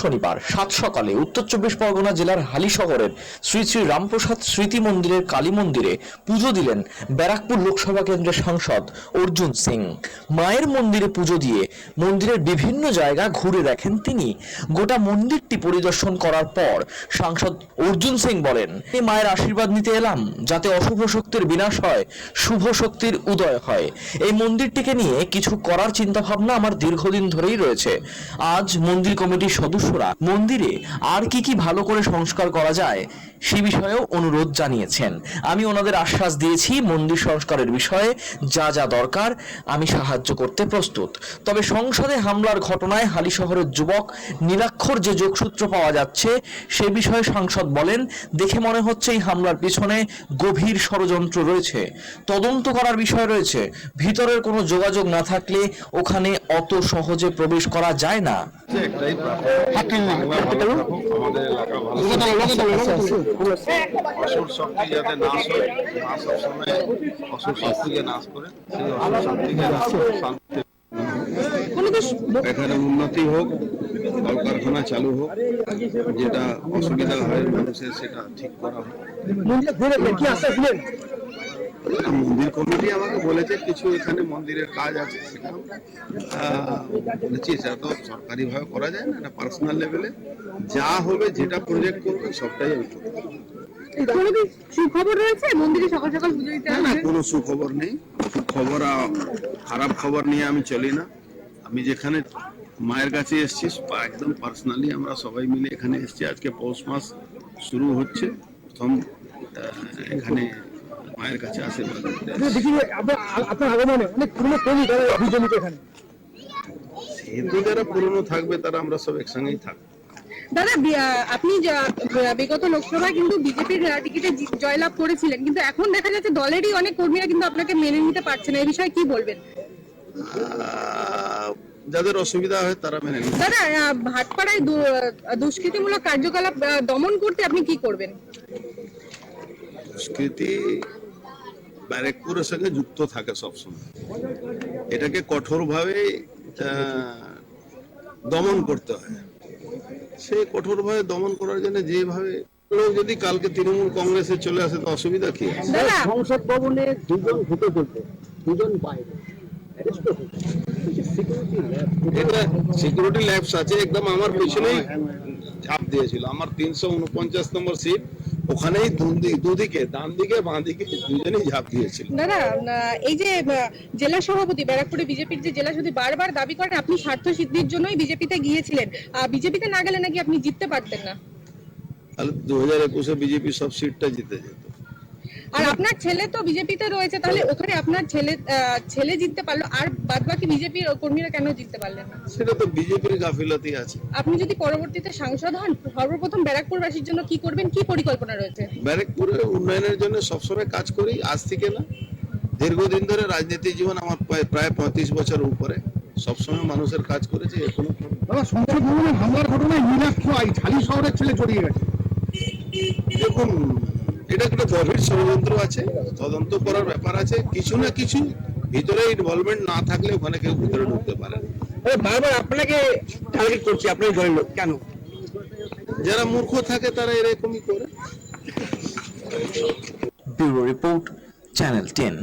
শনিবার, সাত সকালে উত্তর চব্বিশ পরগনা জেলার হালি শহরের শ্রী শ্রী রামপ্রসাদ স্মৃতি মন্দিরের কালী মন্দিরে পুজো দিলেন ব্যারাকপুর লোকসভা কেন্দ্রের সাংসদ অর্জুন সিং। মায়ের মন্দিরে পুজো দিয়ে মন্দিরের বিভিন্ন জায়গা ঘুরে দেখেন তিনি। গোটা মন্দিরটি পরিদর্শন করার পর সাংসদ অর্জুন সিং বলেন এই মায়ের আশীর্বাদ নিতে এলাম, যাতে অশুভ শক্তির বিনাশ হয়, শুভ শক্তির উদয় হয়। এই মন্দিরটিকে নিয়ে কিছু করার চিন্তা ভাবনা আমার দীর্ঘদিন ধরেই রয়েছে। আজ মন্দির কমিটির সদস্যরা মন্দিরে আর কি কি ভালো করে সংস্কার করা যায় সে বিষয়েও অনুরোধ জানিয়েছেন। আমি ওনাদের আশ্বাস দিয়েছি, মন্দির সংস্কারের বিষয়ে যা যা দরকার আমি সাহায্য করতে প্রস্তুত। তবে সংসদে হামলার ঘটনায় হালি শহরের যুবক নীলাক্ষর যে যোগসূত্র পাওয়া যাচ্ছে, সে বিষয়ে সাংসদ বলেন, দেখে মনে হচ্ছে এই হামলার পিছনে গভীর ষড়যন্ত্র রয়েছে। তদন্ত করার বিষয় রয়েছে। ভিতরের কোনো যোগাযোগ না থাকলে ওখানে অত সহজে প্রবেশ করা যায় না। হয় এখানে উন্নতি হোক কলকারখানা চালু হোক যেটা অসুবিধা হয় মানুষের সেটা ঠিক করা হোক। মন্দিরে কমিটি আমাকে বলেছে কিছু এখানে মন্দিরের কাজ আছে সেটা বলেছি সেটা তো সরকারি ভাবে করা যায় না এটা পার্সোনাল লেভেলে যা হবে যেটা প্রজেক্ট করবে সবটাই আমি করব। না কোনো সুখবর নেই। খবর খারাপ খবর নিয়ে আমি চলি না। আমি যেখানে মায়ের কাছে এসেছি একদম পার্সোনালি আমরা সবাই মিলে এখানে এসেছি। আজকে পৌষ মাস শুরু হচ্ছে। প্রথম এখানে মায়ের কাছে আশীর্বাদ দেখি আপনার আপনার আগমনে অনেক পুরনো কর্মী তারা বিজমিত এখানে। সেহেতু যারা পুরনো থাকবে তারা আমরা সব একসঙ্গেই থাকব। দাদা আপনি বিগত লোকসভায় কিন্তু বিজেপির টিকিটে জয়লাভ করেছিলেন কিন্তু এখন দেখা যাচ্ছে দলেরই অনেক কর্মীরা কিন্তু আপনাকে মেনে নিতে পারছে না। এই বিষয়ে কি বলবেন? যাদের অসুবিধা হয় তারা মেনে নেবে। দাদা ভাটপাড়ায় দুষ্কৃতিমূলক কার্যকলাপ আহ, দমন করতে আপনি কি করবেন? সংস্কৃতি ব্যারেকপুরের সঙ্গে যুক্ত থাকে সবসময়। এটাকে কঠোরভাবে দমন করতে হয়। সেই কঠোরভাবে দমন করার জন্য যেভাবে লোক যদি কালকে তৃণমূল কংগ্রেসে চলে আসে তো অসুবিধা কি সংসদ ভবনে দুজন ঢুকে পড়বে দুজন বাইরে। সিকিউরিটি ল্যাবস আছে একদম আমার পিছনেই ঝাঁপ দিয়েছিল। আমার তিনশো উনপঞ্চাশ নম্বর সিট ওখানেই দুদিকে ডান দিকে বাঁ দিকে দুজনেই ঝাঁপ দিয়েছিল। দাদা আহ, এই যে জেলা সভাপতি ব্যারাকপুরে বিজেপির যে জেলা সভাপতি বারবার দাবি করেন আপনি স্বার্থ সিদ্ধির জন্যই বিজেপিতে গিয়েছিলেন। বিজেপিতে না গেলে নাকি আপনি জিততে পারতেন না? তাহলে দু হাজার একুশে বিজেপি সব সিটটা জিতে যেত। আর আপনার ছেলে তো বিজেপিতে রয়েছে তাহলে ওখানে আপনার ছেলে ছেলে জিততে পারল আর বাদ বাকি বিজেপির কর্মীরা কেন জিততে পারলেন না? সেটা তো বিজেপির গাফিলতি আছে। আপনি যদি পরবর্তীতে সাংসদ হন সর্বপ্রথম ব্যারাকপুরবাসীর জন্য কি করবেন কি পরিকল্পনা রয়েছে? ব্যারেকপুরের উন্নয়নের জন্য সবসময় কাজ করি আজ থেকে না। দীর্ঘদিন ধরে রাজনীতি জীবন আমার প্রায়- প্রায় পঁয়ত্রিশ বছর উপরে। সবসময় মানুষের কাজ করেছে এখনও দাদা সংসদ ভবনে হামলার ঘটনায় নীলাক্ষ আই ঝালি শহরের ছেলে জড়িয়ে গেছে। দেখুন এটা একটা গভীর ষড়যন্ত্র আছে? তদন্ত করার ব্যাপার আছে? কিছু না কিছু ভিতরে ইনভলভমেন্ট না থাকলে ওখানে কেউ ভিতরে ঢুকতে পারে না। বারবার আপনাকে টার্গেট করছি আপনার দলের লোক কেন? যারা মূর্খ থাকে তারা এরকমই করে। Bureau report channel ten.